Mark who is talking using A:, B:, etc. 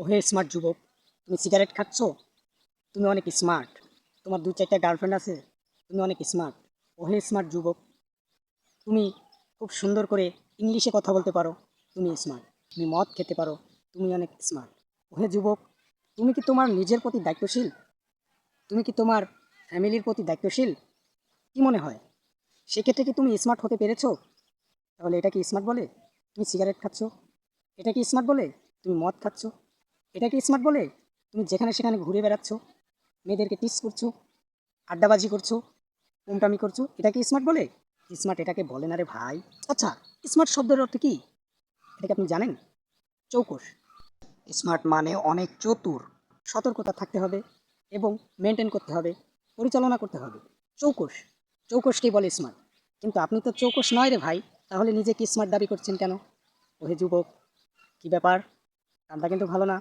A: ওহে স্মার্ট যুবক, তুমি সিগারেট খাচ্ছ? তুমি অনেক স্মার্ট তোমার দু চারটা গার্লফ্রেন্ড আছে, তুমি অনেক স্মার্ট ওহে স্মার্ট যুবক, তুমি খুব সুন্দর করে ইংলিশে কথা বলতে পারো, তুমি স্মার্ট তুমি মদ খেতে পারো, তুমি অনেক স্মার্ট ওহে যুবক, তুমি কি তোমার নিজের প্রতি দায়িত্বশীল? তুমি কি তোমার ফ্যামিলির প্রতি দায়িত্বশীল? কি মনে হয়? সেক্ষেত্রে কি তুমি স্মার্ট হতে পেরেছ? তাহলে এটা কি স্মার্ট বলে? তুমি সিগারেট খাচ্ছ? এটা কি স্মার্ট বলে? তুমি মদ খাচ্ছ? এটা কি স্মার্ট বলে? তুমি যেখানে সেখানে ঘুরে বেড়াচ্ছ, মেয়েদেরকে টিস করছ, আড্ডাবাজি করছ, উমটামি করছ এটা কি স্মার্ট বলে? স্মার্ট এটাকে বলে না রে ভাই। আচ্ছা স্মার্ট শব্দের অর্থ কি? এটাকে আপনি জানেন? চৌকস স্মার্ট মানে অনেক চতুর। সতর্কতা থাকতে হবে এবং মেনটেন করতে হবে, পরিচালনা করতে হবে। চৌকস চৌকসকেই বলে স্মার্ট কিন্তু আপনি তো চৌকস নয় রে ভাই, তাহলে নিজে কি স্মার্ট দাবি করছেন কেন? ওহে যুবক, কি ব্যাপার? কামটা কিন্তু ভালো না।